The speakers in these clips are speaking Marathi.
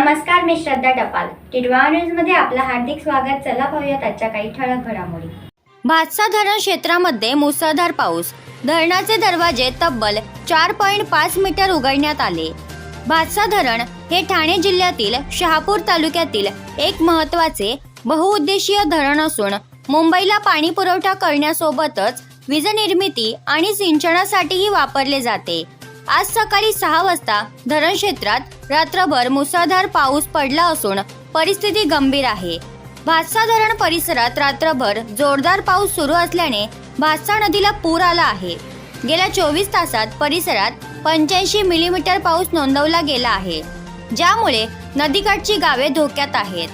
नमस्कार मी श्रद्धा टपाल. टिडवा न्यूजमध्ये आपलं हार्दिक स्वागत. चला पाहूयात आजच्या काही ठळक घडामोडी. भातसा धरण क्षेत्रामध्ये मुसळधार पाऊस. धरणाचे दरवाजे तब्बल चार पॉईंट पाच मीटर उघडण्यात आले. भातसा धरण हे ठाणे जिल्ह्यातील शहापूर तालुक्यातील एक महत्त्वाचे बहुउद्देशीय धरण असून मुंबईला पाणी पुरवठा करण्यासोबतच वीज निर्मिती आणि सिंचनासाठीही वापरले जाते. आज सकाळी सहा वाजता धरण क्षेत्रात रात्रभर मुसळधार पाऊस पडला असून परिस्थिती गंभीर आहे. भातसा धरण परिसरात रात्रभर जोरदार पाऊस सुरू असल्याने भातसा नदीला पूर आला आहे. गेल्या चोवीस तासात परिसरात पंच्याऐंशी मिलीमीटर पाऊस नोंदवला गेला आहे ज्यामुळे नदीकाठची गावे धोक्यात आहेत.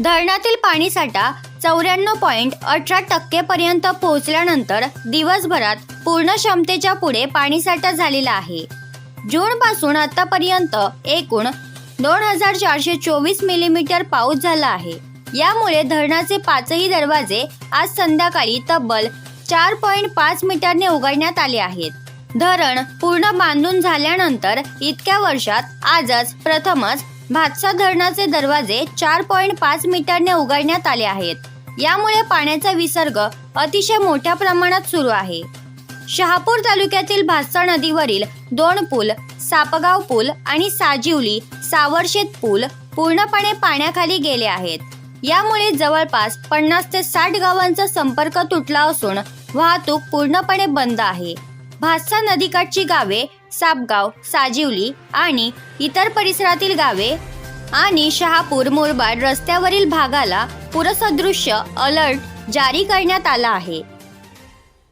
धरणातील पाणीसाठा चौऱ्याण्णव पॉईंट अठरा टक्केपर्यंत पोहोचल्यानंतर दिवसभरात पूर्ण क्षमतेच्या पुढे पाणीसाठा झालेला आहे. जून पासून आतापर्यंत एकूण दोन हजार चारशे चोवीस मिलीमीटर पाऊस झाला आहे. यामुळे धरणाचे पाचही दरवाजे आज संध्याकाळी तब्बल चार पॉईंट पाच मीटरने उघडण्यात आले आहेत. धरण पूर्ण बांधून झाल्यानंतर इतक्या वर्षात आजच प्रथमच भातसा धरणाचे दरवाजे चार पॉईंट पाच मीटरने उघडण्यात आले आहेत. यामुळे पाण्याचा विसर्ग अतिशय मोठ्या प्रमाणात सुरू आहे. शहापूर तालुक्यातील भातसा नदीवरील दोन पूल सापगाव पूल आणि साजिवली सावरशेत पूल पूर्णपणे पाण्याखाली गेले आहेत. यामुळे जवळपास पन्नास ते साठ गावांचा संपर्क तुटला असून वाहतूक पूर्णपणे बंद आहे. भातसा नदीकाठची गावे सापगाव साजिवली आणि इतर परिसरातील गावे आणि शहापूर मुरबाड रस्त्यावरील भागाला पुरसदृश्य अलर्ट जारी करण्यात आला आहे.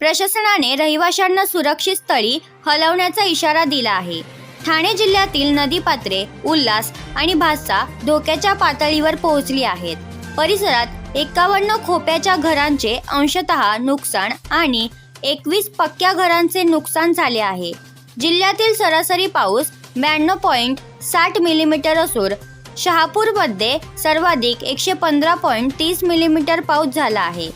प्रशासनाने रहिवाशांना सुरक्षित स्थळी हलवण्याचा इशारा दिला आहे. ठाणे जिल्ह्यातील नदीपात्रे उल्हास आणि भासा धोक्याच्या पातळीवर पोहोचली आहेत. परिसरात एकावन्न खोप्याच्या घरांचे अंशतः नुकसान आणि एकवीस पक्क्या घरांचे नुकसान झाले आहे. जिल्ह्यातील सरासरी पाऊस ब्याण्णव पॉईंट साठ मिलीमीटर असून शहापूरमध्ये सर्वाधिक एकशे पंधरा पॉईंट तीस मिलीमीटर पाऊस झाला आहे.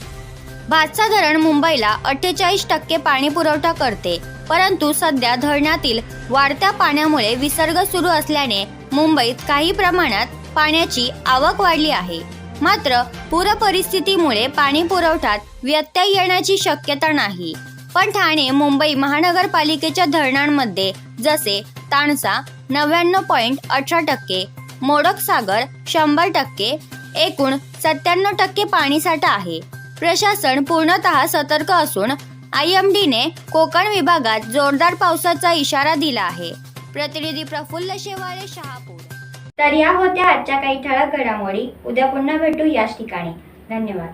भातसा धरण मुंबईला अठ्ठेचाळीस टक्के पाणी पुरवठा करते. परंतु सध्या धरणातील वाढत्या पाण्यामुळे विसर्ग सुरू असल्याने मुंबईत काही प्रमाणात पाण्याची आवक वाढली आहे. मात्र पूर परिस्थितीमुळे पाणी पुरवठ्यात व्यत्यय येण्याची शक्यता नाही. पण ठाणे मुंबई महानगरपालिकेच्या धरणांमध्ये जसे ताणसा नव्याण्णव पॉईंट अठरा टक्के मोडक सागर शंभर टक्के एकूण सत्त्याण्णव टक्के पाणीसाठा आहे. प्रशासन पूर्णतः सतर्क असून आय एम डीने कोकण विभागात जोरदार पावसाचा इशारा दिला आहे. प्रतिनिधी प्रफुल्ल शेवाळे शहापूर. तर या होत्या आजच्या काही ठळक घडामोडी. उद्या पुन्हा भेटू याच ठिकाणी. धन्यवाद.